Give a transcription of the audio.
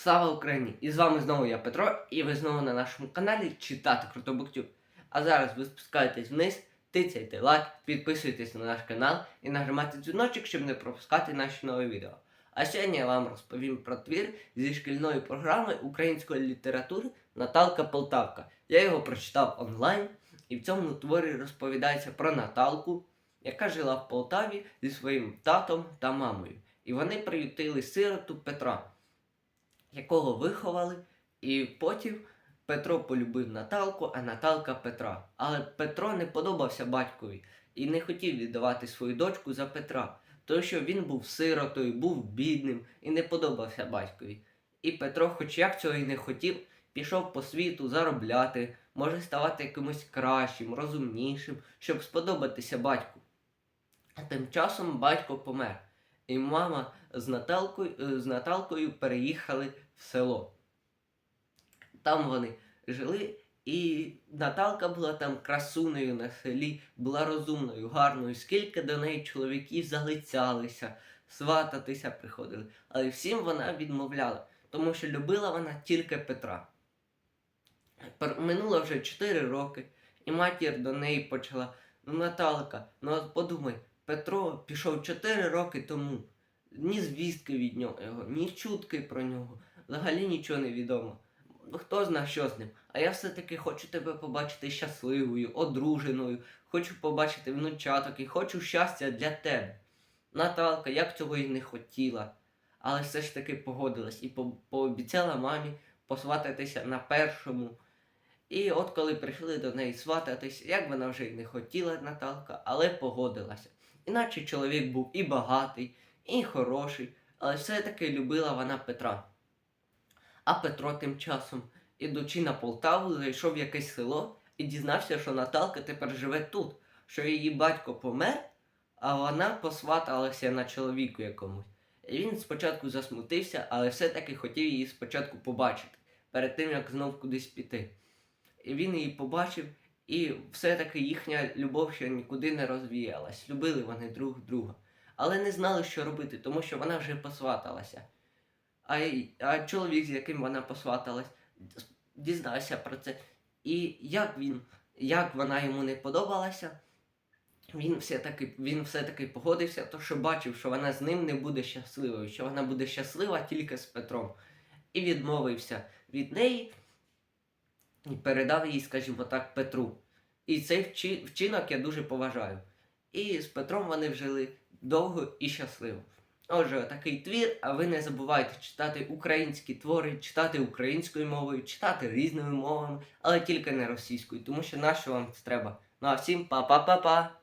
Слава Україні! І з вами знову я Петро, і ви знову на нашому каналі Читати Круто Буктюб. А зараз ви спускаєтесь вниз, тицяйте лайк, підписуйтесь на наш канал і нажимайте дзвіночок, щоб не пропускати наші нові відео. А сьогодні я вам розповім про твір зі шкільної програми української літератури Наталка Полтавка. Я його прочитав онлайн, і в цьому творі розповідається про Наталку, яка жила в Полтаві зі своїм татом та мамою. І вони приютили сироту Петра якого виховали, і потім Петро полюбив Наталку, а Наталка Петра. Але Петро не подобався батькові і не хотів віддавати свою дочку за Петра, тому що він був сиротою, був бідним і не подобався батькові. І Петро, хоч як цього і не хотів, пішов по світу заробляти, може ставати якимось кращим, розумнішим, щоб сподобатися батьку. А тим часом батько помер, і мама з Наталкою, е, з Наталкою переїхали в село. Там вони жили, і Наталка була там красунею на селі, була розумною, гарною, скільки до неї чоловіків залицялися, свататися приходили. Але всім вона відмовляла, тому що любила вона тільки Петра. Минуло вже 4 роки, і матір до неї почала: ну, Наталка, ну от подумай, Петро пішов 4 роки тому. Ні звістки від нього, ні чутки про нього. Взагалі нічого не відомо. Хто зна, що з ним. А я все-таки хочу тебе побачити щасливою, одруженою, хочу побачити внучаток і хочу щастя для тебе. Наталка, як цього і не хотіла, але все ж таки погодилась і по- пообіцяла мамі посвататися на першому. І от коли прийшли до неї свататись, як вона вже й не хотіла Наталка, але погодилася. Іначе чоловік був і багатий, і хороший, але все-таки любила вона Петра. А Петро тим часом, ідучи на Полтаву, зайшов в якесь село і дізнався, що Наталка тепер живе тут, що її батько помер, а вона посваталася на чоловіку якомусь. І він спочатку засмутився, але все-таки хотів її спочатку побачити, перед тим як знов кудись піти. І він її побачив, і все-таки їхня любов ще нікуди не розвіялась. Любили вони друг друга але не знали, що робити, тому що вона вже посваталася. А, а чоловік, з яким вона посваталась, дізнався про це. І як він, як вона йому не подобалася, він все-таки, він все-таки погодився, то що бачив, що вона з ним не буде щасливою, що вона буде щаслива тільки з Петром. І відмовився від неї і передав її, скажімо так, Петру. І цей вчинок я дуже поважаю. І з Петром вони жили довго і щасливо. Отже, такий твір, а ви не забувайте читати українські твори, читати українською мовою, читати різними мовами, але тільки не російською, тому що нащо вам це треба. Ну а всім па-па-па-па!